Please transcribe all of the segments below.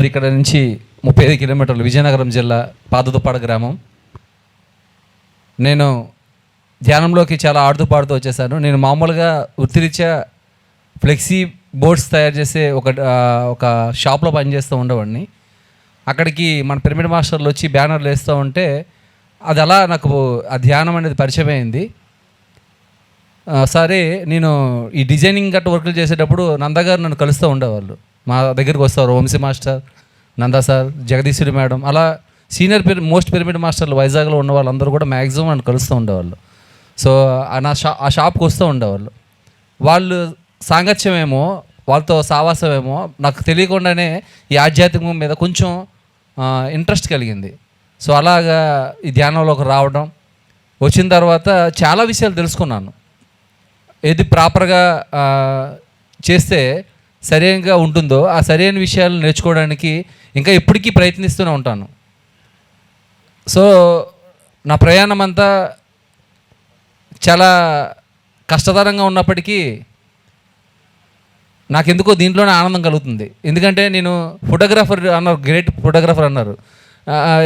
మరి ఇక్కడ నుంచి ముప్పై ఐదు కిలోమీటర్లు విజయనగరం జిల్లా పాదదుపాడ గ్రామం. నేను ధ్యానంలోకి చాలా ఆడుతూ పాడుతూ వచ్చేసాను. నేను మామూలుగా వృత్తిరీత్యా ఫ్లెక్సీ బోర్డ్స్ తయారు చేసే ఒక ఒక షాప్లో పనిచేస్తూ ఉండేవాడిని. అక్కడికి మన పిరమిడ్ మాస్టర్లు వచ్చి బ్యానర్లు వేస్తూ ఉంటే అది అలా నాకు ఆ ధ్యానం అనేది పరిచయం అయింది. సరే నేను ఈ డిజైనింగ్ గట్ట వర్కులు చేసేటప్పుడు నందగారు నన్ను కలుస్తూ ఉండేవాళ్ళు. మా దగ్గరికి వస్తారు. Vamsi master Nanda sir Jagadeeswari madam. అలా సీనియర్ పిర మోస్ట్ పిరమిడ్ మాస్టర్లు వైజాగ్లో ఉన్న వాళ్ళందరూ కూడా మ్యాక్సిమం నన్ను కలుస్తూ ఉండేవాళ్ళు. సో ఆ నా షా ఆ షాప్కి వస్తూ ఉండేవాళ్ళు. వాళ్ళు సాంగత్యమేమో వాళ్ళతో సావాసమేమో నాకు తెలియకుండానే ఈ ఆధ్యాత్మికం మీద కొంచెం ఇంట్రెస్ట్ కలిగింది. సో అలాగా ఈ ధ్యానంలోకి రావడం. వచ్చిన తర్వాత చాలా విషయాలు తెలుసుకున్నాను. ఏది ప్రాపర్గా చేస్తే సరైనగా ఉంటుందో ఆ సరైన విషయాలు నేర్చుకోవడానికి ఇంకా ఎప్పటికీ ప్రయత్నిస్తూనే ఉంటాను. సో నా ప్రయాణం అంతా చాలా కష్టతరంగా ఉన్నప్పటికీ నాకెందుకో దీంట్లోనే ఆనందం కలుగుతుంది. ఎందుకంటే నేను ఫోటోగ్రాఫర్ అన్నారు గ్రేట్ ఫోటోగ్రాఫర్ అన్నారు.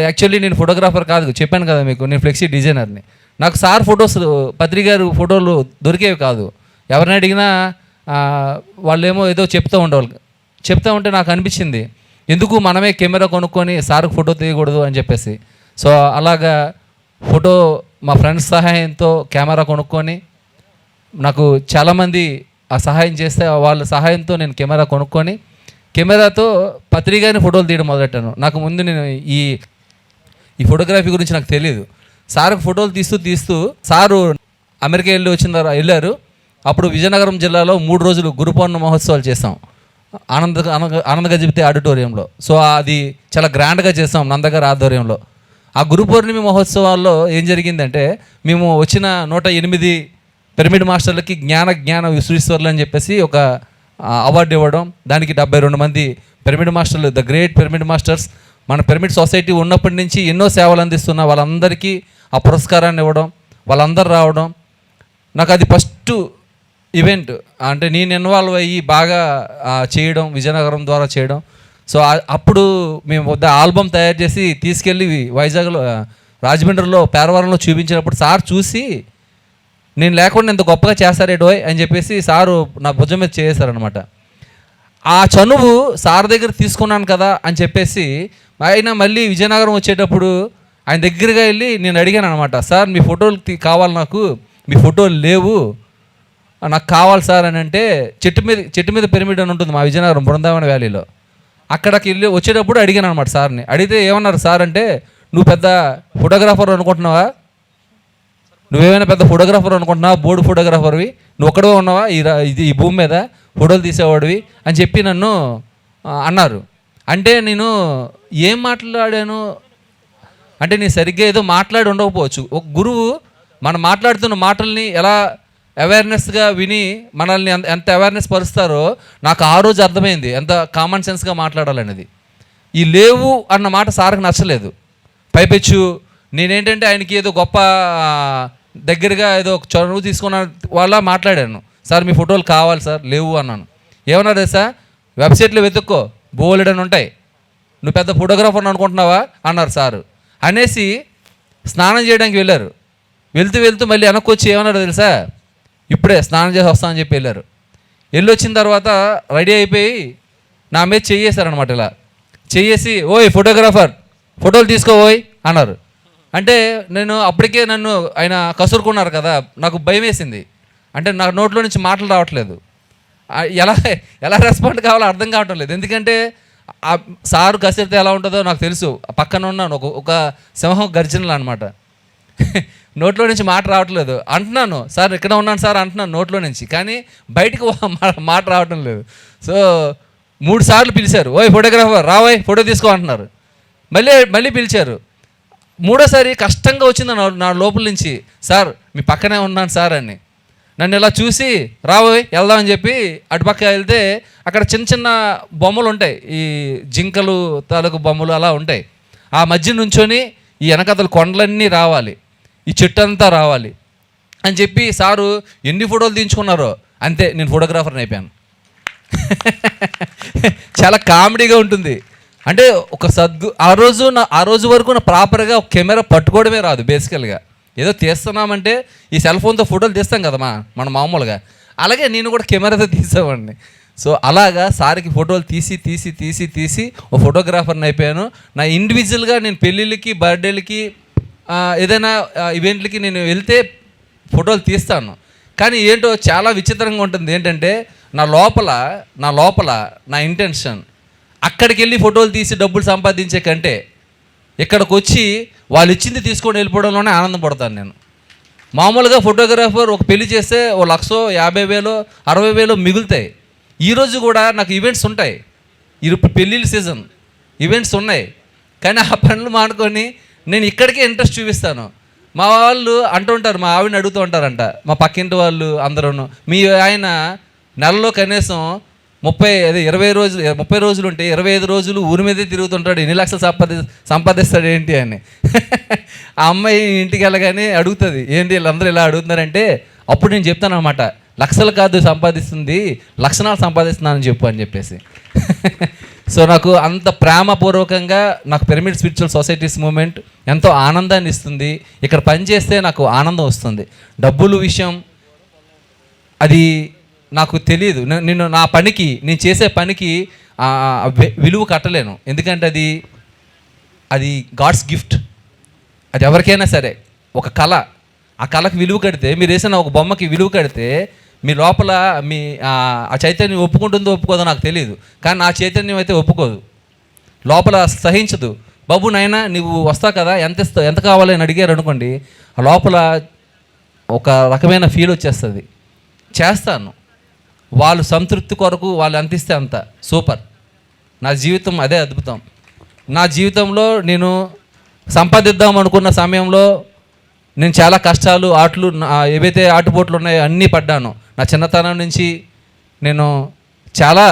యాక్చువల్లీ నేను ఫోటోగ్రాఫర్ కాదు చెప్పాను కదా మీకు నేను ఫ్లెక్సీ డిజైనర్ని. నాకు సార్ ఫొటోస్ పత్రిక గారు ఫోటోలు దొరికేవి కాదు. ఎవరిని అడిగినా వాళ్ళేమో ఏదో చెప్తూ ఉండేవాళ్ళు. చెప్తూ ఉంటే నాకు అనిపించింది ఎందుకు మనమే కెమెరా కొనుక్కొని సార్కి ఫోటో తీయకూడదు అని చెప్పేసి. సో అలాగా ఫోటో మా ఫ్రెండ్స్ సహాయంతో కెమెరా కొనుక్కొని నాకు చాలామంది ఆ సహాయం చేస్తే వాళ్ళ సహాయంతో నేను కెమెరా కొనుక్కొని కెమెరాతో పత్రికని ఫోటోలు తీయడం మొదలెట్టాను. నాకు ముందు నేను ఈ ఈ ఫోటోగ్రఫీ గురించి నాకు తెలియదు సార్ ఫోటోలు తీస్తూ తీస్తూ సారు అమెరికా వెళ్ళి వచ్చిన తర్వాత వెళ్ళారు. అప్పుడు విజయనగరం జిల్లాలో మూడు రోజులు గురు పౌర్ణమి మహోత్సవాలు చేస్తాం ఆనంద ఆనంద- ఆనంద ఆడిటోరియంలో. సో అది చాలా గ్రాండ్గా చేస్తాం నందగారి ఆధ్వర్యంలో. ఆ గురు పౌర్ణమి మహోత్సవాల్లో ఏం జరిగిందంటే మేము వచ్చిన నూట ఎనిమిది పిరమిడ్ మాస్టర్లకి జ్ఞాన జ్ఞాన విశ్వేశ్వర్లు అని చెప్పేసి ఒక అవార్డు ఇవ్వడం. దానికి డెబ్బై రెండు మంది పిరమిడ్ మాస్టర్లు ద గ్రేట్ పిరమిడ్ మాస్టర్స్. మన పిరమిడ్ సొసైటీ ఉన్నప్పటి నుంచి ఎన్నో సేవలు అందిస్తున్న వాళ్ళందరికీ ఆ పురస్కారాన్ని ఇవ్వడం వాళ్ళందరూ రావడం. నాకు అది ఫస్ట్ ఈవెంట్ అంటే నేను ఇన్వాల్వ్ అయ్యి బాగా చేయడం విజయనగరం ద్వారా చేయడం. సో అప్పుడు మేము వద్ద ఆల్బమ్ తయారు చేసి తీసుకెళ్ళి వైజాగ్లో రాజమండ్రిలో పేరవరంలో చూపించినప్పుడు సార్ చూసి నేను లేకుండా ఇంత గొప్పగా చేస్తారేడోయ్ అని చెప్పేసి సారు నా భుజం మీద చేశారనమాట ఆ చనువు సార్ దగ్గర తీసుకున్నాను కదా అని చెప్పేసి ఆయన మళ్ళీ విజయనగరం వచ్చేటప్పుడు ఆయన దగ్గరగా వెళ్ళి నేను అడిగాను అనమాట సార్ మీ ఫోటోలు కావాలి నాకు మీ ఫోటోలు లేవు నాకు కావాలి సార్ అని అంటే చెట్టు మీద చెట్టు మీద పిరమిడ్ అని ఉంటుంది మా విజయనగరం బృందావన వ్యాలీలో. అక్కడికి వెళ్ళి వచ్చేటప్పుడు అడిగాను అనమాట సార్ని. అడిగితే ఏమన్నారు సార్ అంటే నువ్వు పెద్ద ఫోటోగ్రాఫర్ అనుకుంటున్నావా? నువ్వేమైనా పెద్ద ఫోటోగ్రాఫర్ అనుకుంటున్నావా? బోర్డు ఫోటోగ్రాఫర్వి. నువ్వు ఒక్కడే ఉన్నావా? ఈ ఇది ఈ భూమి మీద ఫోటోలు తీసేవాడివి అని చెప్పి నన్ను అన్నారు. అంటే నేను ఏం మాట్లాడాను? అంటే నేను సరిగ్గా ఏదో మాట్లాడి ఉండకపోవచ్చు. ఒక గురువు మనం మాట్లాడుతున్న మాటల్ని ఎలా అవేర్నెస్గా విని మనల్ని ఎంత- ఎంత అవేర్నెస్ పరుస్తారో నాకు ఆ రోజు అర్థమైంది. ఎంత కామన్ సెన్స్గా మాట్లాడాలనేది. ఈ లేవు అన్న మాట సార్కి నచ్చలేదు. పైపెచ్చు నేనేంటంటే ఆయనకి ఏదో గొప్ప దగ్గరగా ఏదో ఒక చొరవ తీసుకున్న వాళ్ళ మాట్లాడాను. సార్ మీ ఫోటోలు కావాలి సార్ లేవు అన్నాను. ఏమన్నారు సార్ వెబ్సైట్లో వెతుక్కో బోలెడని ఉంటాయి. నువ్వు పెద్ద ఫోటోగ్రాఫర్ అనుకుంటున్నావా? అన్నారు సారు. అనేసి స్నానం చేయడానికి వెళ్ళారు. వెళ్తూ వెళ్తూ మళ్ళీ వెనక్కి వచ్చి ఏమన్నారు తెలుసా? ఇప్పుడే స్నానం చేసి వస్తానని చెప్పి వెళ్ళారు. వెళ్ళి వచ్చిన తర్వాత రెడీ అయిపోయి నా మీద చేయేశారనమాట ఇలా. చేసి ఓయ్ ఫోటోగ్రాఫర్ ఫోటోలు తీసుకోబోయ్ అన్నారు. అంటే నేను అప్పటికే నన్ను ఆయన కసురుకున్నారు కదా నాకు భయం వేసింది. అంటే నా నోట్లో నుంచి మాటలు రావట్లేదు. ఎలా ఎలా రెస్పాండ్ కావాలో అర్థం కావటం లేదు. ఎందుకంటే ఆ సారు కసిరితే ఎలా ఉంటుందో నాకు తెలుసు. ఆ పక్కన ఉన్నాను ఒక ఒక సింహం గర్జనలు అనమాట నోట్లో నుంచి మాట రావట్లేదు. అంటున్నాను సార్ ఇక్కడ ఉన్నాను సార్ అంటున్నాను నోట్లో నుంచి. కానీ బయటికి మా- మాట రావటం లేదు. సో మూడు సార్లు పిలిచారు. ఓయ్ ఫోటోగ్రాఫర్ రావోయ్ ఫోటో తీసుకో అంటున్నారు. మళ్ళీ మళ్ళీ పిలిచారు. మూడోసారి కష్టంగా వచ్చింది నా నా లోపల నుంచి. సార్ మీ పక్కనే ఉన్నాను సార్ అని. నన్ను ఇలా చూసి రాబోయ్ వెళ్దామని చెప్పి అటుపక్క వెళ్తే అక్కడ చిన్న చిన్న బొమ్మలు ఉంటాయి. ఈ జింకలు తాలూకు బొమ్మలు అలా ఉంటాయి. ఆ మధ్య నుంచొని ఈ వెనకతలు కొండలన్నీ రావాలి. ఈ చెట్టు అంతా రావాలి అని చెప్పి సారు ఎన్ని ఫోటోలు తీయించుకున్నారో అంతే నేను ఫోటోగ్రాఫర్ని అయిపోయాను. చాలా కామెడీగా ఉంటుంది. అంటే ఒక సద్గు ఆ రోజు నా ఆ రోజు వరకు నా ప్రాపర్గా ఒక కెమెరా పట్టుకోవడమే రాదు బేసికల్గా. ఏదో తీస్తున్నామంటే ఈ సెల్ ఫోన్తో ఫోటోలు తీస్తాం కదా మా మన మామూలుగా. అలాగే నేను కూడా కెమెరాతో తీసేవాడిని. సో అలాగా సార్కి ఫోటోలు తీసి తీసి తీసి తీసి ఓ ఫోటోగ్రాఫర్ని అయిపోయాను. నా ఇండివిజువల్గా నేను పెళ్ళిళ్ళకి బర్త్డేలకి ఏదైనా ఈవెంట్లకి నేను వెళ్తే ఫోటోలు తీస్తాను. కానీ ఏంటో చాలా విచిత్రంగా ఉంటుంది. ఏంటంటే నా లోపల నా లోపల నా ఇంటెన్షన్ అక్కడికి వెళ్ళి ఫోటోలు తీసి డబ్బులు సంపాదించే కంటే ఇక్కడికి వచ్చి వాళ్ళు ఇచ్చింది తీసుకొని వెళ్ళిపోవడంలోనే ఆనందపడతాను నేను. మామూలుగా ఫోటోగ్రాఫర్ ఒక పెళ్ళి చేస్తే ఓ లక్షో యాభై వేలు అరవై వేలు మిగులుతాయి. ఈరోజు కూడా నాకు ఈవెంట్స్ ఉంటాయి. ఇప్పుడు పెళ్ళిళ్ళ సీజన్ ఈవెంట్స్ ఉన్నాయి. కానీ ఆ పనులు మానుకొని నేను ఇక్కడికే ఇంట్రెస్ట్ చూపిస్తాను. మా వాళ్ళు అంటుంటారు మా ఆవిడని అడుగుతూ ఉంటారంట. మా పక్కింటి వాళ్ళు అందరూ మీ ఆయన నెలలో కనీసం ముప్పై అదే ఇరవై రోజులు ముప్పై రోజులు ఉంటే ఇరవై ఐదు రోజులు ఊరి మీదే తిరుగుతుంటాడు ఎన్ని లక్షలు సంపాది సంపాదిస్తాడు ఏంటి అని. ఆ అమ్మాయి ఇంటికి వెళ్ళగానే అడుగుతుంది ఏంటి వీళ్ళందరూ ఇలా అడుగుతున్నారంటే అప్పుడు నేను చెప్తాను అనమాట లక్షలు కాదు సంపాదిస్తుంది లక్షణాలు సంపాదిస్తున్నానని చెప్పు అని చెప్పేసి. సో నాకు అంత ప్రేమపూర్వకంగా నాకు పిరమిడ్ స్పిరిచువల్ సొసైటీస్ మూమెంట్ ఎంతో ఆనందాన్ని ఇస్తుంది. ఇక్కడ పని చేస్తే నాకు ఆనందం వస్తుంది. డబ్బులు విషయం అది నాకు తెలియదు నేను నా పనికి నేను చేసే పనికి విలువ కట్టలేను. ఎందుకంటే అది అది గాడ్స్ గిఫ్ట్ అది ఎవరికైనా సరే ఒక కళ. ఆ కళకు విలువ కడితే మీరు వేసిన ఒక బొమ్మకి విలువ కడితే మీ లోపల మీ ఆ చైతన్యం ఒప్పుకుంటుందో ఒప్పుకోదో నాకు తెలియదు కానీ నా చైతన్యం అయితే ఒప్పుకోదు. లోపల సహించదు. బాబు నాయనా నువ్వు వస్తావు కదా ఎంత ఇస్తావు ఎంత కావాలి అని అడిగారు అనుకోండి ఆ లోపల ఒక రకమైన ఫీల్ వచ్చేస్తుంది. చేస్తాను. వాళ్ళు సంతృప్తి కొరకు వాళ్ళు ఎంత ఇస్తే అంత. సూపర్. నా జీవితం అదే అద్భుతం. నా జీవితంలో నేను సంపాదిద్దాం అనుకున్న సమయంలో నేను చాలా కష్టాలు ఆటలు నా- ఏవైతే ఆటుపోట్లు ఉన్నాయో అన్నీ పడ్డాను. నా చిన్నతనం నుంచి నేను చాలా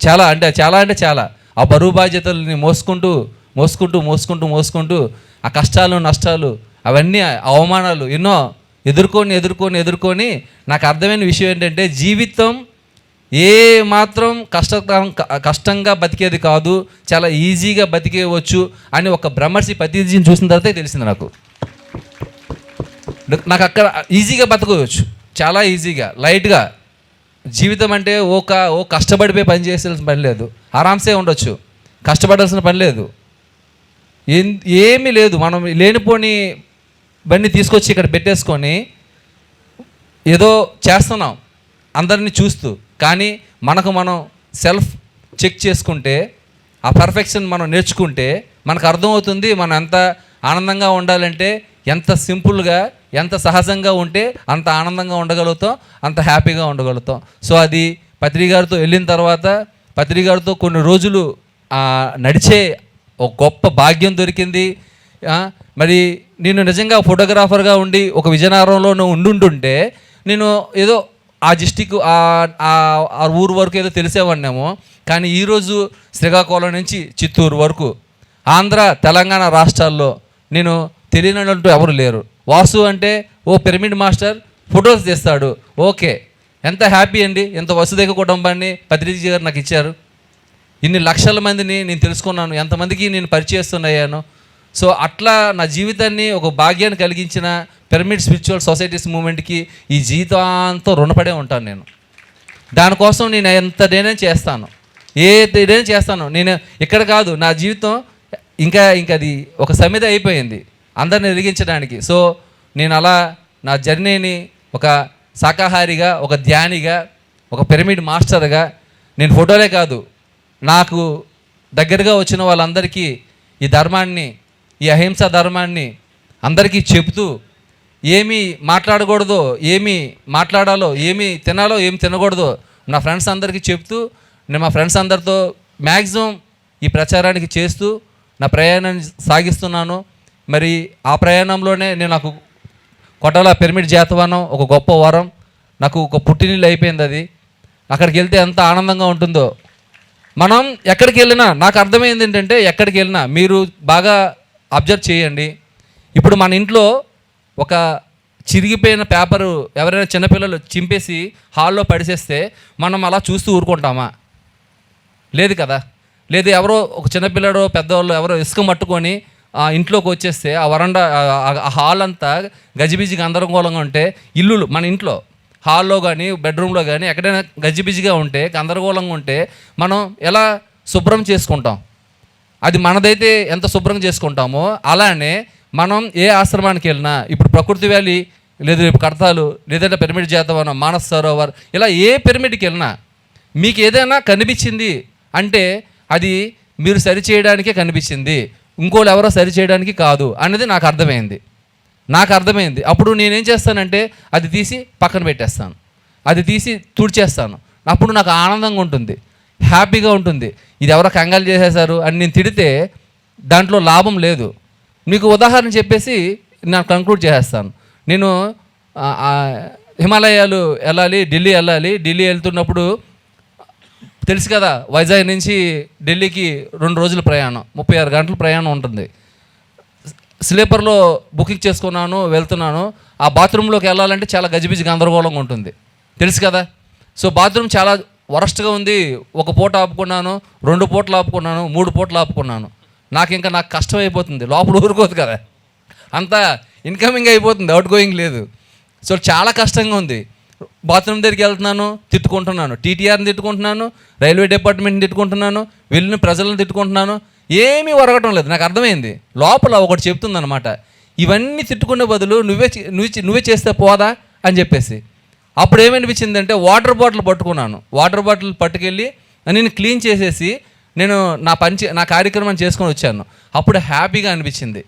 చాలా అంటే చాలా అంటే చాలా. ఆ బరువు బాధ్యతల్ని మోసుకుంటూ మోసుకుంటూ మోసుకుంటూ మోసుకుంటూ ఆ కష్టాలు నష్టాలు అవన్నీ అవమానాలు ఎన్నో ఎదుర్కొని ఎదుర్కొని ఎదుర్కొని నాకు అర్థమైన విషయం ఏంటంటే జీవితం ఏ మాత్రం కష్టతరం కష్టంగా బతికేది కాదు చాలా ఈజీగా బతికేయవచ్చు అని ఒక బ్రహ్మర్షి ప్రతిదీని చూసిన తర్వాతే తెలిసింది నాకు. నాకు అక్కడ ఈజీగా బతకవచ్చు. చాలా ఈజీగా లైట్గా. జీవితం అంటే ఒక ఓ కష్టపడిపోయి పని చేయాల్సిన పని లేదు. ఆరామ్సే ఉండొచ్చు. కష్టపడాల్సిన పని లేదు. ఏం ఏమీ లేదు. మనం లేనిపోని బండి తీసుకొచ్చి ఇక్కడ పెట్టేసుకొని ఏదో చేస్తున్నాం. అందరిని చూస్తూ. కానీ మనకు మనం సెల్ఫ్ చెక్ చేసుకుంటే ఆ పర్ఫెక్షన్ మనం నేర్చుకుంటే మనకు అర్థమవుతుంది. మనం ఎంత ఆనందంగా ఉండాలంటే ఎంత సింపుల్గా ఎంత సహజంగా ఉంటే అంత ఆనందంగా ఉండగలుగుతాం అంత హ్యాపీగా ఉండగలుగుతాం. సో అది పత్రికారితో వెళ్ళిన తర్వాత పత్రికారితో కొన్ని రోజులు నడిచే ఒక గొప్ప భాగ్యం దొరికింది. మరి నేను నిజంగా ఫోటోగ్రాఫర్గా ఉండి ఒక విజయనగరంలో ఉండుంటుంటే నేను ఏదో ఆ డిస్టిక్ ఆ ఊరు వరకు ఏదో తెలిసేవాడినేమో. కానీ ఈరోజు శ్రీకాకుళం నుంచి చిత్తూరు వరకు ఆంధ్ర తెలంగాణ రాష్ట్రాల్లో నేను తెలియనంటూ ఎవరు లేరు. వాసు అంటే ఓ పిరమిడ్ మాస్టర్ ఫొటోస్ తీస్తాడు. ఓకే. ఎంత హ్యాపీ అండి? ఎంత వసుదేక కుటుంబాన్ని పత్రిజీ గారు నాకు ఇచ్చారు. ఇన్ని లక్షల మందిని నేను తెలుసుకున్నాను. ఎంతమందికి నేను పరిచయస్తున్నాను సో అట్లా నా జీవితాన్ని ఒక భాగ్యాన్ని కలిగించిన పిరమిడ్ స్పిరిచువల్ సొసైటీస్ మూమెంట్కి ఈ జీవితాంతం రుణపడే ఉంటాను నేను. దానికోసం నేను ఎంత నేనే చేస్తాను. ఏ నేనే చేస్తాను. నేను ఇక్కడ కాదు నా జీవితం ఇంకా ఇంకా అది ఒక సమిత అయిపోయింది. అందరిని ఎదిగించడానికి. సో నేను అలా నా జర్నీని ఒక శాకాహారిగా ఒక ధ్యానిగా ఒక పిరమిడ్ మాస్టర్గా నేను ఫోటోలే కాదు నాకు దగ్గరగా వచ్చిన వాళ్ళందరికీ ఈ ధర్మాన్ని ఈ అహింస ధర్మాన్ని అందరికీ చెబుతూ ఏమి మాట్లాడకూడదో ఏమి మాట్లాడాలో ఏమి తినాలో ఏమి తినకూడదో నా ఫ్రెండ్స్ అందరికీ చెప్తూ నేను మా ఫ్రెండ్స్ అందరితో మ్యాక్సిమం ఈ ప్రచారానికి చేస్తూ నా ప్రయాణాన్ని సాగిస్తున్నాను. మరి ఆ ప్రయాణంలోనే నేను నాకు కొట్టాల పిరమిడ్ జాతవనం ఒక గొప్ప వరం. నాకు ఒక పుట్టినిల్లు అయిపోయింది అది. అక్కడికి వెళ్తే ఎంత ఆనందంగా ఉంటుందో. మనం ఎక్కడికి వెళ్ళినా నాకు అర్థమైంది ఏంటంటే ఎక్కడికి వెళ్ళినా మీరు బాగా అబ్జర్వ్ చేయండి. ఇప్పుడు మన ఇంట్లో ఒక చిరిగిపోయిన పేపరు ఎవరైనా చిన్నపిల్లలు చింపేసి హాల్లో పడిసేస్తే మనం అలా చూస్తూ ఊరుకుంటామా? లేదు కదా. లేదు ఎవరో ఒక చిన్నపిల్లడో పెద్దవాళ్ళు ఎవరో ఇసుక మట్టుకొని ఆ ఇంట్లోకి వచ్చేస్తే ఆ వరండా ఆ- హాల్ అంతా గజిబిజిగా గందరగోళంగా ఉంటే ఇల్లులు మన ఇంట్లో హాల్లో కానీ బెడ్రూమ్లో కానీ ఎక్కడైనా గజిబిజిగా ఉంటే గందరగోళంగా ఉంటే మనం ఎలా శుభ్రం చేసుకుంటాం? అది మనదైతే ఎంత శుభ్రం చేసుకుంటామో అలానే మనం ఏ ఆశ్రమానికి వెళ్ళినా ఇప్పుడు ప్రకృతి వ్యాలీ లేదు రేపు కడతాలు లేదంటే పిరమిడ్ జాతవనం మానస్ సరోవర్ ఇలా ఏ పిరమిడ్కి వెళ్ళినా మీకు ఏదైనా కనిపించింది అంటే అది మీరు సరి చేయడానికే కనిపించింది. ఇంకోళ్ళు ఎవరో సరి చేయడానికి కాదు అనేది నాకు అర్థమైంది. నాకు అర్థమైంది. అప్పుడు నేనేం చేస్తానంటే అది తీసి పక్కన పెట్టేస్తాను. అది తీసి తుడిచేస్తాను. అప్పుడు నాకు ఆనందంగా ఉంటుంది. హ్యాపీగా ఉంటుంది. ఇది ఎవరో కంగాలు చేసేశారు అని నేను తిడితే దాంట్లో లాభం లేదు. మీకు ఉదాహరణ చెప్పేసి నేను కంక్లూడ్ చేసేస్తాను. నేను హిమాలయాలు వెళ్ళాలి ఢిల్లీ వెళ్ళాలి ఢిల్లీ వెళ్తున్నప్పుడు తెలుసు కదా వైజాగ్ నుంచి ఢిల్లీకి రెండు రోజుల ప్రయాణం ముప్పై ఆరు గంటల ప్రయాణం ఉంటుంది. స్లీపర్లో బుకింగ్ చేసుకున్నాను వెళ్తున్నాను. ఆ బాత్రూంలోకి వెళ్ళాలంటే చాలా గజిబిజి గందరగోళంగా ఉంటుంది. తెలుసు కదా? సో బాత్రూమ్ చాలా వరస్ట్గా ఉంది. ఒక పూట ఆపుకున్నాను రెండు పూటలు ఆపుకున్నాను మూడు పూటలు ఆపుకున్నాను. నాకు ఇంకా నాకు కష్టం అయిపోతుంది. లోపల ఊరుకోదు కదా? అంతా ఇన్కమింగ్ అయిపోతుంది అవుట్ గోయింగ్ లేదు. సో చాలా కష్టంగా ఉంది. బాత్రూమ్ దగ్గరికి వెళ్తున్నాను తిట్టుకుంటున్నాను. టీటీఆర్ని తిట్టుకుంటున్నాను రైల్వే డిపార్ట్మెంట్ని తిట్టుకుంటున్నాను వెళ్ళిన ప్రజలను తిట్టుకుంటున్నాను. ఏమీ ఒరగటం లేదు. నాకు అర్థమైంది. లోపల ఒకటి చెప్తుందనమాట ఇవన్నీ తిట్టుకునే బదులు నువ్వే నువ్వు నువ్వే చేస్తే పోదా? అని చెప్పేసి. అప్పుడు ఏమనిపించిందంటే వాటర్ బాటిల్ పట్టుకున్నాను. వాటర్ బాటిల్ పట్టుకెళ్ళి నేను క్లీన్ చేసేసి నేను నా పని చే- నా కార్యక్రమం చేసుకొని వచ్చాను. అప్పుడు హ్యాపీగా అనిపించింది.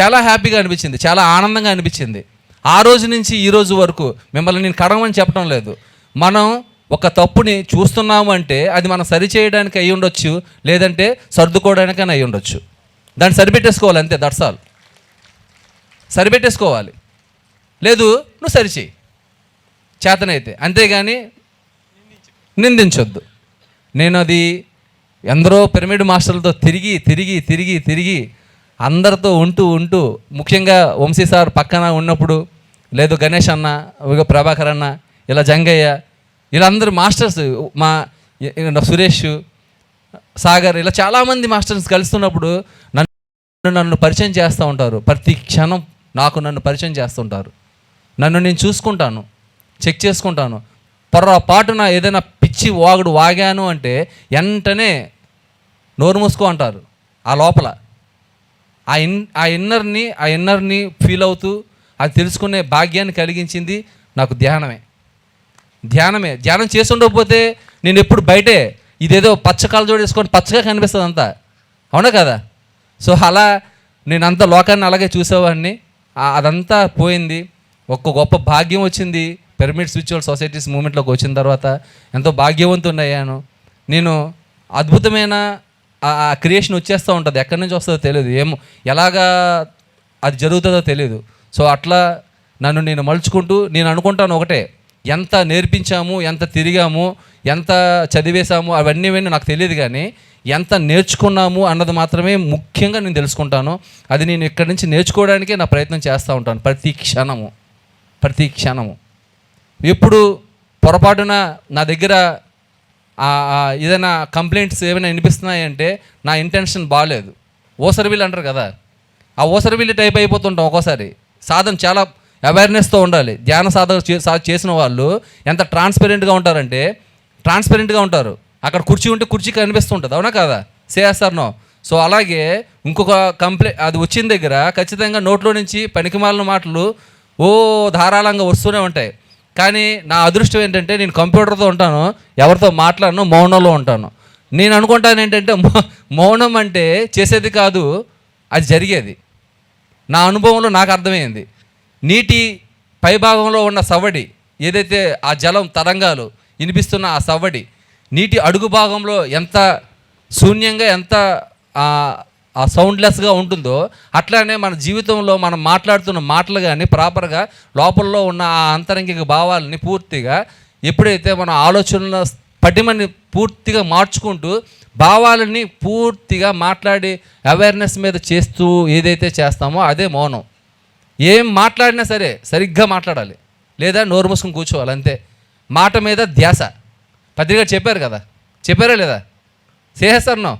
చాలా హ్యాపీగా అనిపించింది. చాలా ఆనందంగా అనిపించింది. ఆ రోజు నుంచి ఈ రోజు వరకు మిమ్మల్ని నేను కడగమని చెప్పడం లేదు. మనం ఒక తప్పుని చూస్తున్నాము అంటే అది మనం సరిచేయడానికి అయి ఉండొచ్చు లేదంటే సర్దుకోవడానికైనా అయి ఉండొచ్చు. దాన్ని సరిపెట్టేసుకోవాలి అంతే దట్స్ ఆల్ సరిపెట్టేసుకోవాలి. లేదు నువ్వు సరిచేయి. చేతనైతే. అంతేగాని నిందించొద్దు. నేను అది ఎందరో పిరమిడ్ మాస్టర్లతో తిరిగి తిరిగి తిరిగి తిరిగి అందరితో ఉంటూ ఉంటూ ముఖ్యంగా వంశీ సార్ పక్కన ఉన్నప్పుడు లేదు గణేష్ అన్న ఇక ప్రభాకర్ అన్న ఇలా జంగయ్య వీళ్ళందరూ మాస్టర్స్ మా సురేష్ సాగర్ ఇలా చాలామంది మాస్టర్స్ కలుస్తున్నప్పుడు నన్ను నన్ను పరిచయం చేస్తూ ఉంటారు. ప్రతి క్షణం నాకు నన్ను పరిచయం చేస్తుంటారు నన్ను నేను చూసుకుంటాను చెక్ చేసుకుంటాను. పొరపాటున ఏదైనా పిచ్చి వాగుడు వాగాను అంటే వెంటనే నోరు మూసుకో అంటారు ఆ లోపల. ఆ ఇన్ ఆ ఇన్నర్ని ఆ ఇన్నర్ని ఫీల్ అవుతూ అది తెలుసుకునే భాగ్యాన్ని కలిగించింది నాకు ధ్యానమే. ధ్యానమే. ధ్యానం చేసి ఉండకపోతే నేను ఎప్పుడు బయటే ఇదేదో పచ్చ కాలు పచ్చగా కనిపిస్తుంది అంతా. అవునా కదా? సో అలా నేను అంత లోకాన్ని అలాగే చూసేవాడిని. అదంతా పోయింది. ఒక్క గొప్ప భాగ్యం వచ్చింది. పిరమిడ్ స్పిరిచువల్ సొసైటీస్ మూమెంట్లోకి వచ్చిన తర్వాత ఎంతో భాగ్యవంతుని అయ్యాను నేను అద్భుతమైన ఆ క్రియేషన్ వచ్చేస్తూ ఉంటుంది. ఎక్కడి నుంచి వస్తుందో తెలియదు ఏమో ఎలాగా అది జరుగుతుందో తెలియదు సో అట్లా నన్ను నేను మలుచుకుంటూ నేను అనుకుంటాను ఒకటే ఎంత నేర్పించాము ఎంత తిరిగాము ఎంత చదివేశాము అవన్నీ నాకు తెలియదు కానీ ఎంత నేర్చుకున్నాము అన్నది మాత్రమే ముఖ్యంగా నేను తెలుసుకుంటాను. అది నేను ఇక్కడి నుంచి నేర్చుకోవడానికే నా ప్రయత్నం చేస్తూ ఉంటాను ప్రతి క్షణము ప్రతి క్షణము. ఎప్పుడు పొరపాటున నా దగ్గర ఏదైనా కంప్లైంట్స్ ఏమైనా వినిపిస్తున్నాయంటే నా ఇంటెన్షన్ బాగాలేదు ఓసరవిల్లు అంటారు కదా ఆ ఓసరవిల్లి టైప్ అయిపోతుంటాం ఒక్కోసారి. సాధన చాలా అవేర్నెస్తో ఉండాలి. ధ్యాన సాధన చే- చేసిన వాళ్ళు ఎంత ట్రాన్స్పరెంట్గా ఉంటారంటే ట్రాన్స్పరెంట్గా ఉంటారు. అక్కడ కుర్చీ ఉంటే కుర్చీ కనిపిస్తుంటుంది అవునా కదా? సేఎస్ఆర్ సో అలాగే ఇంకొక కంప్లైంట్ అది వచ్చిన దగ్గర ఖచ్చితంగా నోట్లో నుంచి పనికిమాలిన మాటలు ఓ ధారాళంగా వస్తూనే ఉంటాయి. కానీ నా అదృష్టం ఏంటంటే నేను కంప్యూటర్తో ఉంటాను ఎవరితో మాట్లాడను మౌనంలో ఉంటాను. నేను అనుకుంటాను ఏంటంటే మౌ- మౌనం అంటే చేసేది కాదు అది జరిగేది. నా అనుభవంలో నాకు అర్థమైంది. నీటి పైభాగంలో ఉన్న సవ్వడి ఏదైతే ఆ జలం తరంగాలు వినిపిస్తున్న ఆ సవ్వడి నీటి అడుగు భాగంలో ఎంత శూన్యంగా ఎంత ఆ, సౌండ్లెస్గా ఉంటుందో అట్లానే మన జీవితంలో మనం మాట్లాడుతున్న మాటలు కానీ ప్రాపర్గా లోపలలో ఉన్న ఆ అంతరంగిక భావాలని పూర్తిగా ఎప్పుడైతే మన ఆలోచనల పటిమని పూర్తిగా మార్చుకుంటూ భావాలని పూర్తిగా మాట్లాడి అవేర్నెస్ మీద చేస్తూ ఏదైతే చేస్తామో అదే మౌనం. ఏం మాట్లాడినా సరే సరిగ్గా మాట్లాడాలి. లేదా నోరు మూసుకుని కూర్చోవాలి అంతే. మాట మీద ధ్యాస. పత్రిక చెప్పారు కదా? చెప్పారా లేదా? చేసేస్తారు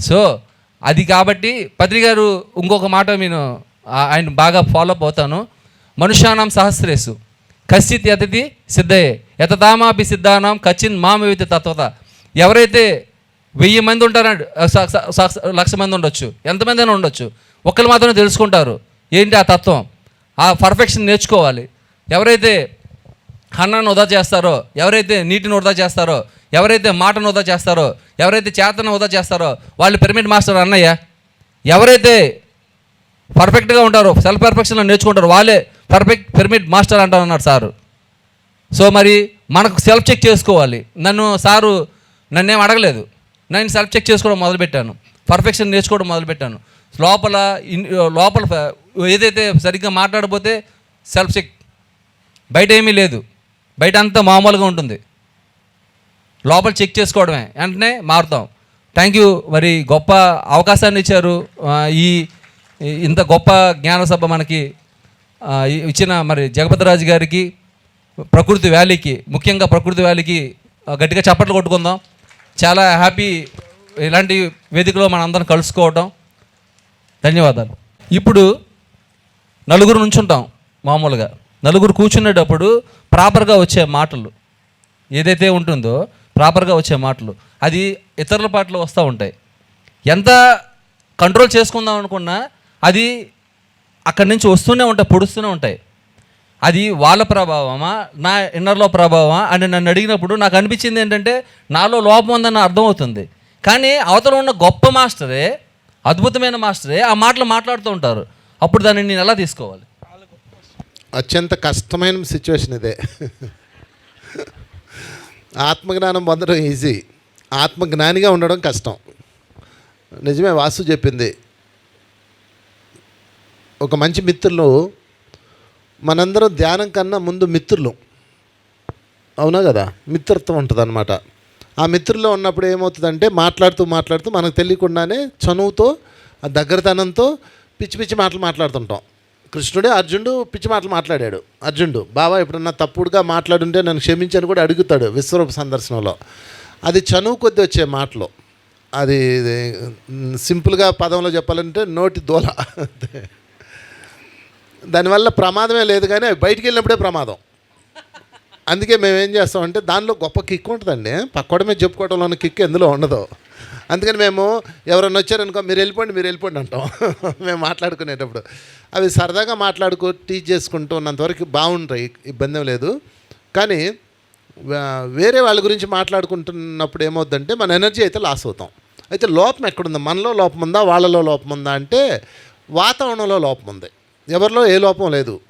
సో అది కాబట్టి పత్రిక గారు ఇంకొక మాట నేను ఆయన బాగా ఫాలో అప్ అవుతాను. మనుష్యానాం సహస్రేసు కశ్చిత్ యతతి సిద్ధయే. యతతామాపి సిద్ధానం కచ్చిన్ మామవిత తత్వత. ఎవరైతే వెయ్యి మంది ఉంటారంటే లక్ష మంది ఉండొచ్చు. ఎంతమంది అయినా ఉండొచ్చు. ఒకరు మాత్రమే తెలుసుకుంటారు. ఏంటి ఆ తత్వం? ఆ పర్ఫెక్షన్ నేర్చుకోవాలి. ఎవరైతే అన్నాన్ని వృధా చేస్తారో ఎవరైతే నీటిని వృధా చేస్తారో ఎవరైతే మాటను వృధా చేస్తారో ఎవరైతే చేతను వృధా చేస్తారో వాళ్ళు పిరమిడ్ మాస్టర్ అన్నయ్య ఎవరైతే పర్ఫెక్ట్గా ఉంటారో సెల్ఫ్ పర్ఫెక్షన్లో నేర్చుకుంటారో వాళ్ళే పర్ఫెక్ట్ పిరమిడ్ మాస్టర్ అంటారు అన్నారు సారు. సో మరి మనకు సెల్ఫ్ చెక్ చేసుకోవాలి. నన్ను సారు నన్నేం అడగలేదు. నేను సెల్ఫ్ చెక్ చేసుకోవడం మొదలుపెట్టాను. పర్ఫెక్షన్ నేర్చుకోవడం మొదలుపెట్టాను. లోపల ఇన్- uh, లోపల ఏదైతే సరిగ్గా మాట్లాడబోతే సెల్ఫ్ చెక్ బయట ఏమీ లేదు. బయట అంతా మామూలుగా ఉంటుంది. లోపల చెక్ చేసుకోవడమే. వెంటనే మారుతాం. థ్యాంక్ యూ మరి గొప్ప అవకాశాన్ని ఇచ్చారు. ఈ ఇంత గొప్ప జ్ఞాన సభ మనకి ఇచ్చిన మరి జగపతిరాజు గారికి ప్రకృతి వ్యాలీకి ముఖ్యంగా ప్రకృతి వ్యాలీకి గట్టిగా చప్పట్లు కొట్టుకుందాం. చాలా హ్యాపీ ఇలాంటి వేదికలో మనందరం అందరం కలుసుకోవటం. ధన్యవాదాలు. ఇప్పుడు నలుగురు నుంచుంటాం మామూలుగా. నలుగురు కూర్చునేటప్పుడు ప్రాపర్గా వచ్చే మాటలు ఏదైతే ఉంటుందో ప్రాపర్గా వచ్చే మాటలు అది ఇతరుల పాటలు వస్తూ ఉంటాయి. ఎంత కంట్రోల్ చేసుకుందాం అనుకున్నా అది అక్కడి నుంచి వస్తూనే ఉంటాయి పొడుస్తూనే ఉంటాయి. అది వాళ్ళ ప్రభావమా? నా ఇన్నర్లో ప్రభావమా? అని నన్ను అడిగినప్పుడు నాకు అనిపించింది ఏంటంటే నాలో లోపం ఉందని అర్థమవుతుంది. కానీ అవతల ఉన్న గొప్ప మాస్టరే అద్భుతమైన మాస్టరే ఆ మాటలు మాట్లాడుతూ ఉంటారు. అప్పుడు దాన్ని నేను ఎలా తీసుకోవాలి? అత్యంత కష్టమైన సిచ్యువేషన్ ఇదే. ఆత్మజ్ఞానం పొందడం ఈజీ ఆత్మజ్ఞానిగా ఉండడం కష్టం. నిజమే వాసు చెప్పింది. ఒక మంచి మిత్రులు మనందరం ధ్యానం కన్నా ముందు మిత్రులు. అవునా కదా? మిత్రత్వం ఉంటుంది అనమాట ఆ మిత్రుల్లో ఉన్నప్పుడు ఏమవుతుందంటే మాట్లాడుతూ మాట్లాడుతూ మనకు తెలియకుండానే చనువుతో ఆ దగ్గరతనంతో పిచ్చి పిచ్చి మాటలు మాట్లాడుతుంటాం. కృష్ణుడే అర్జునుడు పిచ్చి మాటలు మాట్లాడాడు. అర్జునుడు బాబా ఎప్పుడన్నా తప్పుడుగా మాట్లాడుంటే నన్ను క్షమించని కూడా అడుగుతాడు విశ్వరూప సందర్శనంలో. అది చనువు కొద్ది వచ్చే మాటలు. అది సింపుల్గా పదంలో చెప్పాలంటే నోటి దోల. దానివల్ల ప్రమాదమే లేదు కానీ అవి బయటికి వెళ్ళినప్పుడే ప్రమాదం. అందుకే మేము ఏం చేస్తామంటే దానిలో గొప్ప కిక్ ఉంటుందండి. పక్కోడమే చెప్పుకోవడంలో ఉన్న కిక్ ఎందులో ఉండదు. అందుకని మేము ఎవరైనా వచ్చారనుకో మీరు వెళ్ళిపోండి మీరు వెళ్ళిపోండి అంటాం. మేము మాట్లాడుకునేటప్పుడు. అవి సరదాగా మాట్లాడుకో టీచ్ చేసుకుంటూ ఉన్నంతవరకు బాగుంటాయి ఇబ్బంది లేదు. కానీ వేరే వాళ్ళ గురించి మాట్లాడుకుంటున్నప్పుడు ఏమవుద్దంటే మన ఎనర్జీ అయితే లాస్ అవుతాం. అయితే లోపం ఎక్కడుందా? మనలో లోపం ఉందా? వాళ్ళలో లోపం ఉందా? అంటే వాతావరణంలో లోపం ఉంది. ఎవరిలో ఏ లోపం లేదు.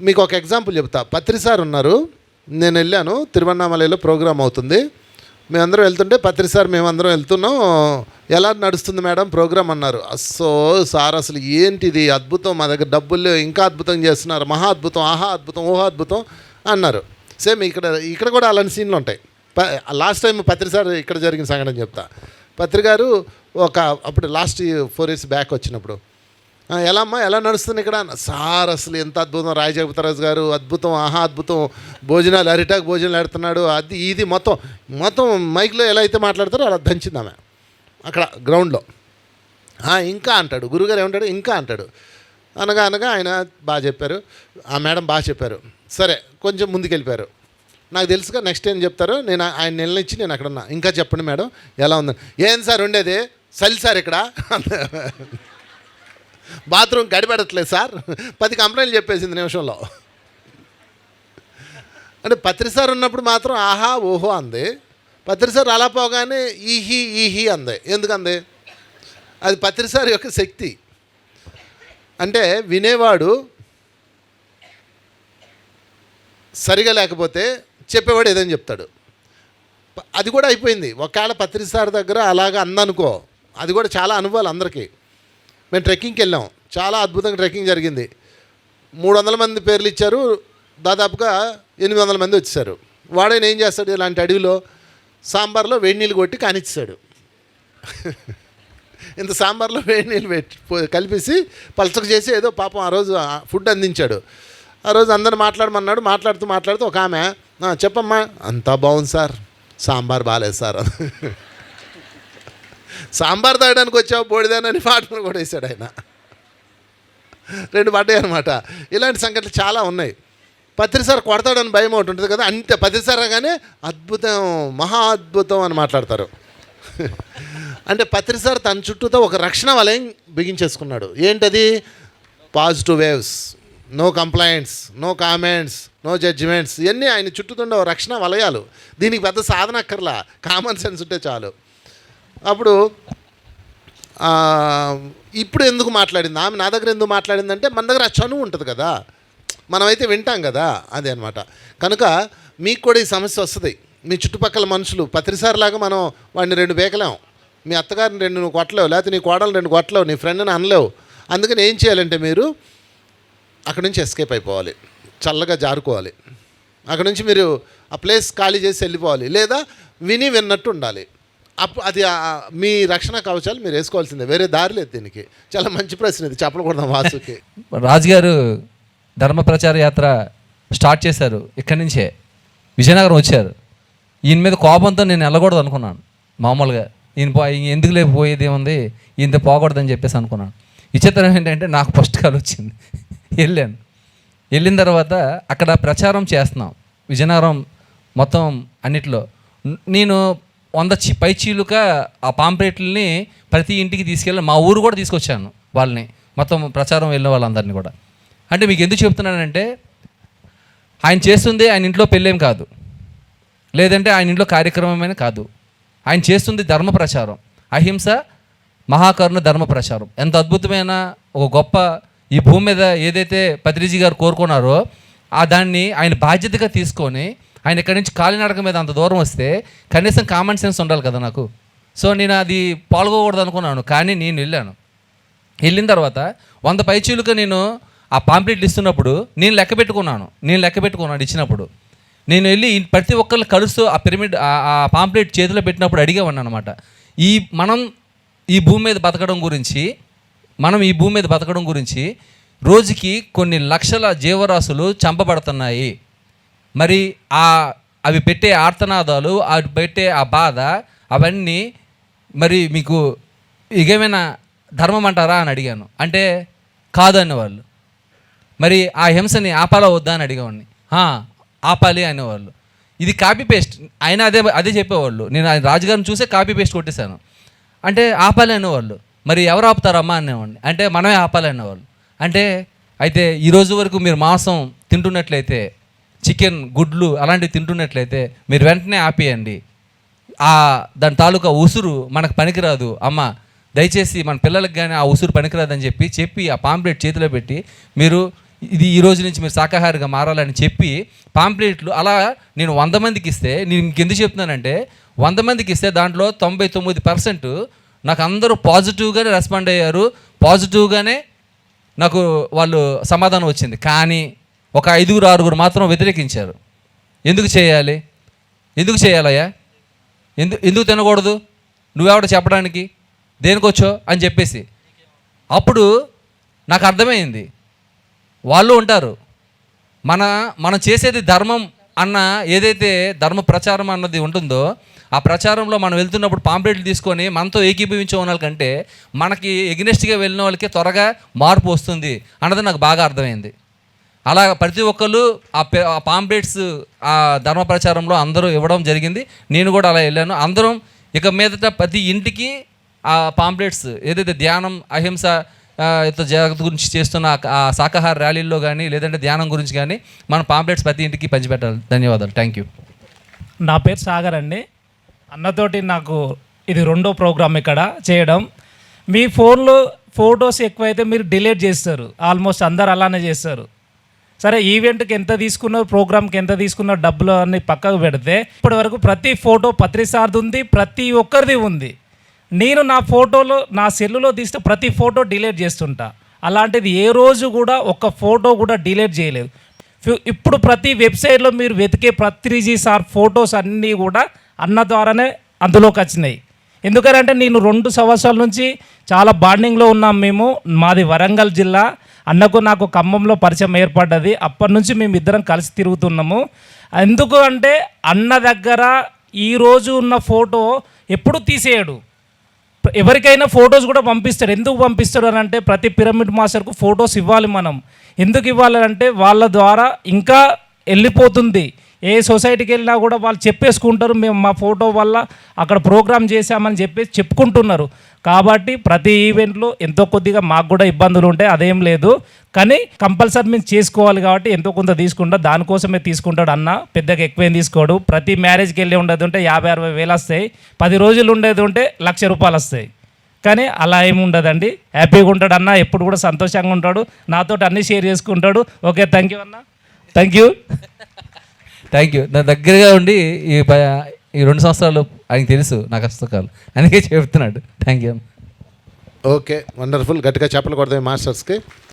మీకు ఒక ఎగ్జాంపుల్ చెప్తా. పత్రి సార్ ఉన్నారు. నేను వెళ్ళాను. తిరువన్నామలలో ప్రోగ్రామ్ అవుతుంది. మేమందరం వెళ్తుంటే పత్రి సార్ మేమందరం వెళ్తున్నాం. ఎలా నడుస్తుంది మేడం ప్రోగ్రామ్ అన్నారు. అస్సో సార్ అసలు ఏంటిది? అద్భుతం మా దగ్గర డబ్బులు ఇంకా అద్భుతం చేస్తున్నారు. మహా అద్భుతం ఆహా అద్భుతం ఓహా అద్భుతం అన్నారు. సేమ్ ఇక్కడ ఇక్కడ కూడా అలాంటి సీన్లు ఉంటాయి. ప లాస్ట్ టైం పత్రి సార్ ఇక్కడ జరిగిన సంఘటన చెప్తా. పత్రి గారు ఒక అప్పుడు లాస్ట్ ఫోర్ ఇయర్స్ బ్యాక్ వచ్చినప్పుడు ఎలా అమ్మా ఎలా నడుస్తుంది ఇక్కడ? సార్ అసలు ఎంత అద్భుతం. రాయ జగపతిరాజు గారు అద్భుతం ఆహా అద్భుతం. భోజనాలు అరిటాకు భోజనాలు ఆడుతున్నాడు. అది ఇది మొత్తం మొత్తం మైక్లో ఎలా అయితే మాట్లాడతారో అలా దంచింది ఆమె. అక్కడ గ్రౌండ్లో ఇంకా అంటాడు. గురుగారు ఏమంటాడు? ఇంకా అంటాడు. అనగా అనగా ఆయన బాగా చెప్పారు. ఆ మేడం బాగా చెప్పారు. సరే కొంచెం ముందుకెళ్ళిపోయారు. నాకు తెలుసుగా నెక్స్ట్ ఏం చెప్తారు నేను ఆయన నిలనిచ్చి నేను అక్కడ ఉన్నా ఇంకా చెప్పండి మేడం ఎలా ఉందని ఏం సార్ ఉండేది? సలి సార్ ఇక్కడ? బాత్రూమ్ గడిపెడట్లేదు సార్. పది కంప్లైంట్లు చెప్పేసింది నిమిషంలో. అంటే పత్రి సార్ ఉన్నప్పుడు మాత్రం ఆహా ఓహో అంది. పత్రి సార్ అలా పోగానే ఈహి ఈహి అంది. ఎందుకంది? అది పత్రి సార్ యొక్క శక్తి. అంటే వినేవాడు సరిగా లేకపోతే చెప్పేవాడు ఏదని చెప్తాడు. అది కూడా అయిపోయింది. ఒకవేళ పత్రి సార్ దగ్గర అలాగ అందనుకో. అది కూడా చాలా అనుభవాలు అందరికీ. మేము ట్రెక్కింగ్కి వెళ్ళాం. చాలా అద్భుతంగా ట్రెక్కింగ్ జరిగింది. మూడు వందల మంది పేర్లు ఇచ్చారు. దాదాపుగా ఎనిమిది వందల మంది వచ్చేసారు. వాడైనా ఏం చేస్తాడు? ఇలాంటి అడవిలో సాంబార్లో వేడి నీళ్ళు కొట్టి కానిచ్చాడు ఇంత సాంబార్లో వేడి నీళ్ళు పెట్టి పో- కలిపేసి పలచక చేసి ఏదో పాపం ఆ రోజు ఫుడ్ అందించాడు. ఆ రోజు అందరు మాట్లాడమన్నాడు. మాట్లాడుతూ మాట్లాడుతూ ఒక ఆమె చెప్పమ్మా. అంతా బాగుంది సార్. సాంబార్ బాగాలేదు సార్. సాంబార్ తాగడానికి వచ్చావు బోడిదానని పాటలు కూడా వేశాడు ఆయన. రెండు పడ్డాయి అనమాట ఇలాంటి సంఘటనలు చాలా ఉన్నాయి. పత్రిసారి కొడతాడని భయం ఒకటి ఉంటుంది కదా అంతే పత్రిసారి కానీ అద్భుతం మహా అద్భుతం అని మాట్లాడతారు. అంటే పత్రిసారి తన చుట్టూతో ఒక రక్షణ వలయం బిగించేసుకున్నాడు. ఏంటది? Positive waves no complaints no comments no judgements ఇవన్నీ ఆయన చుట్టూతుండే రక్షణ వలయాలు. దీనికి పెద్ద సాధన అక్కర్లా. కామన్ సెన్స్ ఉంటే చాలు. అప్పుడు ఇప్పుడు ఎందుకు మాట్లాడింది? ఆమె నా దగ్గర ఎందుకు మాట్లాడిందంటే మన దగ్గర ఆ చనువు ఉంటుంది కదా. మనమైతే వింటాం కదా అదే అనమాట కనుక మీకు కూడా ఈ సమస్య వస్తుంది. మీ చుట్టుపక్కల మనుషులు పత్రిసారిలాగా మనం వాడిని రెండు బేకలేం మీ అత్తగారిని రెండు నువ్వు కొట్టలేవు లేకపోతే నీ కోడలు రెండు కొట్టలేవు నీ ఫ్రెండ్ని అనలేవు. అందుకని ఏం చేయాలంటే మీరు అక్కడి నుంచి ఎస్కేప్ అయిపోవాలి. చల్లగా జారుకోవాలి. అక్కడ నుంచి మీరు ఆ ప్లేస్ ఖాళీ చేసి వెళ్ళిపోవాలి. లేదా విని విన్నట్టు ఉండాలి. అప్పుడు అది మీ రక్షణ కవచాలు మీరు వేసుకోవాల్సిందే. వేరే దారి లేదు దీనికి. చాలా మంచి ప్రశ్న ఇది. చెప్పకూడదు వాసుకి. రాజుగారు ధర్మ ప్రచార యాత్ర స్టార్ట్ చేశారు ఇక్కడి నుంచే. విజయనగరం వచ్చారు. ఈయన మీద కోపంతో నేను వెళ్ళకూడదు అనుకున్నాను. మామూలుగా ఈయన పో ఎందుకు లేదు పోయేది ఏముంది? ఈయనతో పోకూడదని చెప్పేసి అనుకున్నాను. విచిత్రం ఏంటంటే నాకు ఫస్ట్ కాల్ వచ్చింది. వెళ్ళాను. వెళ్ళిన తర్వాత అక్కడ ప్రచారం చేస్తున్నాం. విజయనగరం మొత్తం అన్నిట్లో. నేను వంద చి పై చీలుక ఆ పాంప్లెట్లని ప్రతి ఇంటికి తీసుకెళ్ళి మా ఊరు కూడా తీసుకొచ్చాను వాళ్ళని. మొత్తం ప్రచారం వెళ్ళిన వాళ్ళందరినీ కూడా. అంటే మీకు ఎందుకు చెప్తున్నానంటే ఆయన చేస్తుంది ఆయన ఇంట్లో పెళ్ళేం కాదు. లేదంటే ఆయన ఇంట్లో కార్యక్రమమైన కాదు. ఆయన చేస్తుంది ధర్మ ప్రచారం. అహింస మహాకరుణ ధర్మ ప్రచారం. ఎంత అద్భుతమైన ఒక గొప్ప ఈ భూమి మీద ఏదైతే పత్రిజీ గారు కోరుకున్నారో ఆ దాన్ని ఆయన బాధ్యతగా తీసుకొని ఆయన ఇక్కడి నుంచి కాలినడక మీద అంత దూరం వస్తే కనీసం కామన్ సెన్స్ ఉండాలి కదా నాకు. సో నేను అది పాల్గొకూడదు అనుకున్నాను కానీ నేను వెళ్ళాను. వెళ్ళిన తర్వాత వంద పైచీలుగా నేను ఆ పాంప్లెట్లు ఇస్తున్నప్పుడు నేను లెక్క పెట్టుకున్నాను నేను లెక్క పెట్టుకున్నాను ఇచ్చినప్పుడు. నేను వెళ్ళి ప్రతి ఒక్కళ్ళు కలుస్తూ ఆ పిరమిడ్ ఆ- ఆ పాంప్లెట్ చేతిలో పెట్టినప్పుడు అడిగేవాడిని అనమాట ఈ మనం ఈ భూమి మీద బతకడం గురించి మనం ఈ భూమి మీద బతకడం గురించి రోజుకి కొన్ని లక్షల జీవరాశులు చంపబడుతున్నాయి. మరి ఆ అవి పెట్టే ఆర్తనాదాలు అవి పెట్టే ఆ బాధ అవన్నీ మరి మీకు ఇగేమైనా ధర్మం అంటారా అని అడిగాను. అంటే కాదు అనేవాళ్ళు మరి ఆ హింసని ఆపాలా వద్దా అని అడిగేవాడిని. ఆపాలి అనేవాళ్ళు. ఇది కాపీ పేస్ట్ ఆయన అదే అదే చెప్పేవాళ్ళు. నేను ఆయన రాజుగారిని చూసే కాపీ పేస్ట్ కొట్టేశాను. అంటే ఆపాలి అనేవాళ్ళు. మరి ఎవరు ఆపుతారమ్మా అనేవాడిని. అంటే మనమే ఆపాలి అనేవాళ్ళు. అంటే అయితే ఈరోజు వరకు మీరు మాంసం తింటున్నట్లయితే చికెన్ గుడ్లు అలాంటివి తింటున్నట్లయితే మీరు వెంటనే ఆపేయండి. ఆ దాని తాలూకా ఉసురు మనకు పనికిరాదు. అమ్మ దయచేసి మన పిల్లలకి కానీ ఆ ఉసురు పనికిరాదని చెప్పి చెప్పి ఆ పాంప్లెట్ చేతిలో పెట్టి మీరు ఇది ఈ రోజు నుంచి మీరు శాకాహారిగా మారాలని చెప్పి పాంప్లెట్లు అలా నేను వంద మందికి ఇస్తే నేను ఇంకెందుకు చెప్తున్నానంటే వంద మందికి ఇస్తే దాంట్లో తొంభై తొమ్మిది పర్సెంట్ నాకు అందరూ పాజిటివ్గానే రెస్పాండ్ అయ్యారు. పాజిటివ్గానే నాకు వాళ్ళు సమాధానం వచ్చింది. కానీ ఒక ఐదుగురు ఆరుగురు మాత్రం వ్యతిరేకించారు. ఎందుకు చేయాలి? ఎందుకు చేయాలయ్యా? ఎందు ఎందుకు తినకూడదు? నువ్వెవడ చెప్పడానికి? దేనికొచ్చో అని చెప్పేసి. అప్పుడు నాకు అర్థమైంది. వాళ్ళు ఉంటారు. మన మనం చేసేది ధర్మం అన్న ఏదైతే ధర్మ ప్రచారం అన్నది ఉంటుందో ఆ ప్రచారంలో మనం వెళ్తున్నప్పుడు పాంప్లెట్లు తీసుకొని మనతో ఏకీభవించే వాళ్ళకంటే మనకి ఎగ్నెస్ట్గా వెళ్ళిన వాళ్ళకి త్వరగా మార్పు వస్తుంది అన్నది నాకు బాగా అర్థమైంది. అలా ప్రతి ఒక్కరు ఆ పే- ఆ పాంప్లెట్స్ ఆ ధర్మ ప్రచారంలో అందరూ ఇవ్వడం జరిగింది. నేను కూడా అలా వెళ్ళాను. అందరం ఇక మీదట ప్రతి ఇంటికి ఆ పాంప్లెట్స్ ఏదైతే ధ్యానం అహింస జాగ్రత్త ఇతర గురించి చేస్తున్న ఆ- ఆ శాకాహార ర్యాలీల్లో కానీ లేదంటే ధ్యానం గురించి కానీ మనం పాంప్లెట్స్ ప్రతి ఇంటికి పంచిపెట్టాలి. ధన్యవాదాలు. Thank you. నా పేరు సాగర్ అండి. అన్నతోటి నాకు ఇది రెండో ప్రోగ్రామ్ ఇక్కడ చేయడం. మీ ఫోన్లో ఫొటోస్ ఎక్కువైతే మీరు డిలీట్ చేస్తారు. ఆల్మోస్ట్ అందరు అలానే చేస్తారు. సరే ఈవెంట్కి ఎంత తీసుకున్నారు ప్రోగ్రామ్కి ఎంత తీసుకున్నారు డబ్బులు అన్ని పక్కకు పెడితే ఇప్పటి వరకు ప్రతి ఫోటో పత్రిసార్ది ఉంది ప్రతి ఒక్కరిది ఉంది. నేను నా ఫోటోలో నా సెల్లులో తీస్తే ప్రతి ఫోటో డిలీట్ చేస్తుంటా. అలాంటిది ఏ రోజు కూడా ఒక్క ఫోటో కూడా డిలీట్ చేయలేదు. ఇప్పుడు ప్రతి వెబ్సైట్లో మీరు వెతికే ప్రతిజీ సార్ ఫొటోస్ అన్నీ కూడా అన్న ద్వారానే అందులోకి వచ్చినాయి. ఎందుకంటే నేను రెండు సంవత్సరాల నుంచి చాలా బాండింగ్లో ఉన్నాం మేము. మాది వరంగల్ జిల్లా. అన్నకు నాకు ఖమ్మంలో పరిచయం ఏర్పడ్డది. అప్పటి నుంచి మేము ఇద్దరం కలిసి తిరుగుతున్నాము. ఎందుకు అంటే అన్న దగ్గర ఈరోజు ఉన్న ఫోటో ఎప్పుడు తీసేయడు. ఎవరికైనా ఫొటోస్ కూడా పంపిస్తాడు. ఎందుకు పంపిస్తాడు అని అంటే ప్రతి పిరమిడ్ మాస్టర్కు ఫొటోస్ ఇవ్వాలి మనం. ఎందుకు ఇవ్వాలి అంటే వాళ్ళ ద్వారా ఇంకా వెళ్ళిపోతుంది. ఏ సొసైటీకి వెళ్ళినా కూడా వాళ్ళు చెప్పేసుకుంటారు. మేము మా ఫోటో వల్ల అక్కడ ప్రోగ్రామ్ చేశామని చెప్పేసి చెప్పుకుంటున్నారు. కాబట్టి ప్రతి ఈవెంట్లో ఎంతో కొద్దిగా మాకు కూడా ఇబ్బందులు ఉంటాయి అదేం లేదు. కానీ కంపల్సరీ మేము చేసుకోవాలి కాబట్టి ఎంతో కొంత తీసుకుంటా దానికోసమే తీసుకుంటాడు అన్న. పెద్దగా ఎక్కువేం తీసుకోడు. ప్రతి మ్యారేజ్కి వెళ్ళి ఉండేది ఉంటే యాభై అరవై వేలు వస్తాయి. పది రోజులు ఉండేది ఉంటే లక్ష రూపాయలు వస్తాయి. కానీ అలా ఏమి ఉండదండి. హ్యాపీగా ఉంటాడు అన్న ఎప్పుడు కూడా సంతోషంగా ఉంటాడు. నాతో అన్నీ షేర్ చేసుకుంటాడు. ఓకే థ్యాంక్ యూ అన్న. Thank you. థ్యాంక్ యూ నా దగ్గరగా ఉండి ఈ ప- ఈ రెండు సంవత్సరాలు ఆయనకి తెలుసు నా కష్టకాలు అందుకే చెప్తున్నాడు. థ్యాంక్ యూ ఓకే వండర్ఫుల్ గట్టిగా చెప్పలు కొడతాయి మాస్టర్స్కి.